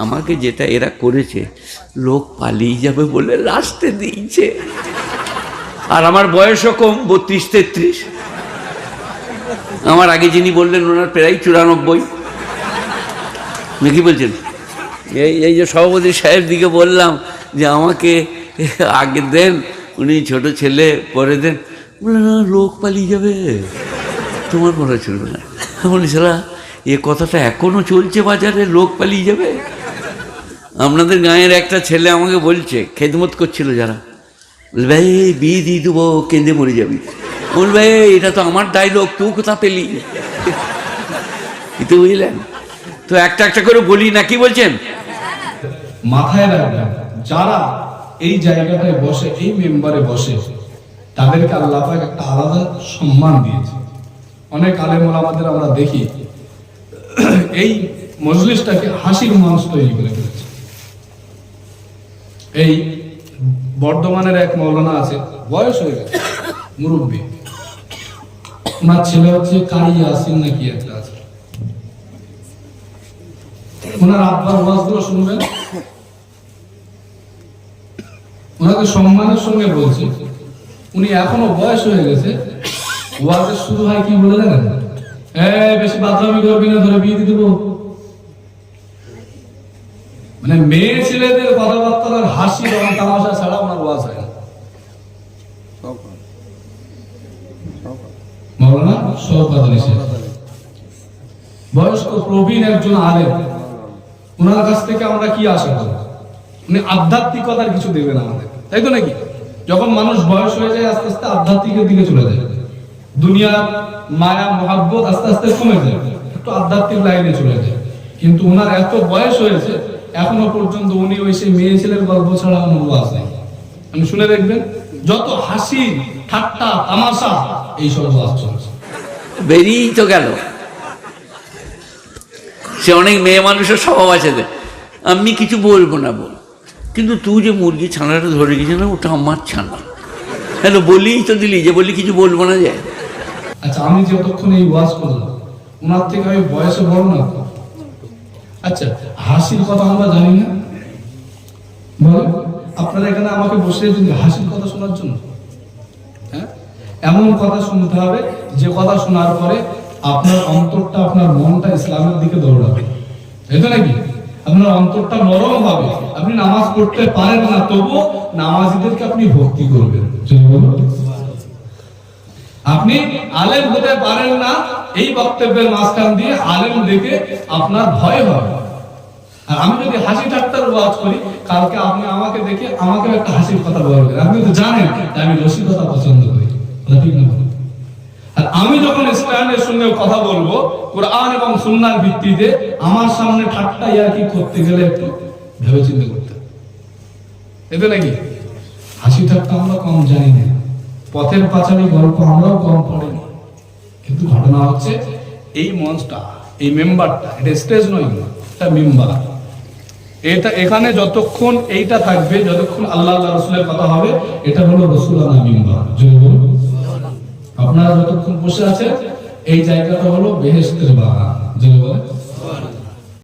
আমাকে যেটা এরা করেছে, লোক পালিয়ে যাবে বলে লাস্টে দিয়েছে। আর আমার বয়সও কম, বত্রিশ তেত্রিশ। আমার আগে যিনি বললেন, ওনার প্রায় চুরানব্বই। নাকি বলছেন? এই এই যে সভাপতি সাহেব দিকে বললাম যে আমাকে আগে দেন, উনি ছোট ছেলে, পরে দেন। বললেন না, লোক পালিয়ে যাবে। তোমার পড়া চলবে না। বলি সারা এ কথাটা এখনও চলছে বাজারে? লোক পালিয়ে যাবে? আপনাদের গাঁয়ের একটা ছেলে আমাকে বলছে, খেদমত করছিল যারা। ভাই বিয়ে দিয়ে দেবো, কেঁদে মরে যাবি। বল, ভাই, এটা তো আমার ডাইলগ তুই কোথা পেলি? কিন্তু বুঝলেন? তো একটা একটা করে বলি না, কি বলছেন? মাথায় রাখবেন যারা এই জায়গাটায় বসে, এই মেম্বারে বসে, তাদেরকে আল্লাহ একটা আলাদা সম্মান দিয়েছে। অনেক আলেম আমাদের আমরা দেখি, এই মজলিসটাকে হাসির মানুষ তৈরি করে ফেলেছে এই বর্ধমানের এক মৌলানা আছে, বয়স হয়ে গেছে, মুরব্বী। ওনার ছেলে হচ্ছে কারি আসিন নাকি একটা আছে। ওনার আব্বার ওয়াজগুলো শুনবেন? ওনাকে সম্মানের সঙ্গে বলছি, উনি এখনও বয়স হয়ে গেছে, ওয়াজের শুরু হয় কি বলে জানেন? এই, বেশি বাদরামি করবি না, ধরে বিয়ে দিয়ে দেবো। মানে মেয়ে ছেলেদের কথাবার্তার হাসি এবং তামাশা ছাড়া ওনার ওয়াজ হয় বয়স্ক প্রবীণ একজন আলেম। ওনার কাছ থেকে আমরা কি আশা উনি আধ্যাত্মিকতার কিছু দেবেন আমাদের। তাই তো নাকি? যখন মানুষ বয়স হয়ে যায়, আস্তে আস্তে আধ্যাত্মিকের দিকে চলে যায়। দুনিয়ার মায়া, মহাব্বত আস্তে আস্তে কমে যায়। একটু আধ্যাত্মিক লাইনে চলে যায়। কিন্তু ওনার এত বয়স হয়েছে এখনও পর্যন্ত উনি ওই সেই মেয়ে ছেলের গল্প ছাড়া ওয়াজ নেই আমি শুনে দেখবেন যত হাসি ঠাট্টা তামাশা এইসব ওয়াজ চলছে বেরিয়েই তো গেল। সে অনেক মেয়ে মানুষের স্বভাব আছে আমি কিছু বলব না বল। কিন্তু তুই যে মুরগি ছানাটা ধরে গেছে না ওটা আমার ছানা। হ্যালো বলিই তো দিলি যে বলি কিছু বলব না যে আচ্ছা আমি যতক্ষণ এই ওয়াজ করলাম ওনার থেকে আমি বয়সে বড় না? আচ্ছা হাসির কথা আমরা জানি না। বলেন আপনারা এখানে আমাকে যে হাসির কথা শোনার জন্য? হ্যাঁ? এমন কথা শুনতে হবে, যে কথা শোনার পরে আপনার অন্তরটা, আপনার মনটা ইসলামের দিকে দৌড়াবে। তাই নাকি? আপনার অন্তরটা নরম হবে। আপনি নামাজ পড়তে পারেন না তবুও নামাজিদেরকে আপনি ভক্তি করবেন। আপনি আলেম হতে পারেন না এই বক্তব্যের মাঝখান দিয়ে আলেম দেখে আপনার ভয় হবে। আর আমি যদি হাসি ঠাট্টার ওয়াজ করি, কালকে আপনি আমাকে দেখে আমাকে একটা হাসির কথা বলবেন। আপনি তো জানেন আমি রসিকতা পছন্দ করি। ঠিক না আর আমি যখন স্ট্যান্ডের সঙ্গে কথা বলব, কোরআন এবং সুন্নার ভিত্তিতে আমার সামনে ঠাট্টা ইয়ার্কি করতে গেলে একটু ভেবে চিন্তা করতে এতে নাকি? হাসি ঠাট্টা আমরা কম জানি না। পথের পাঁচালী গল্প আমরাও কম পড়িনি কিন্তু ঘটনা হচ্ছে, এই মঞ্চটা, এই মেম্বারটা, এটা স্টেজ নয় এটা মেম্বার। এটা এখানে যতক্ষণ এইটা থাকবে, যতক্ষণ আল্লাহ রসুলের কথা হবে, এটা হলো রসুলানা মেম্বার। আপনারা যতক্ষণ বসে আছেন, এই জায়গাটা হলো বেহেস্তের বাগান। যেটা বলে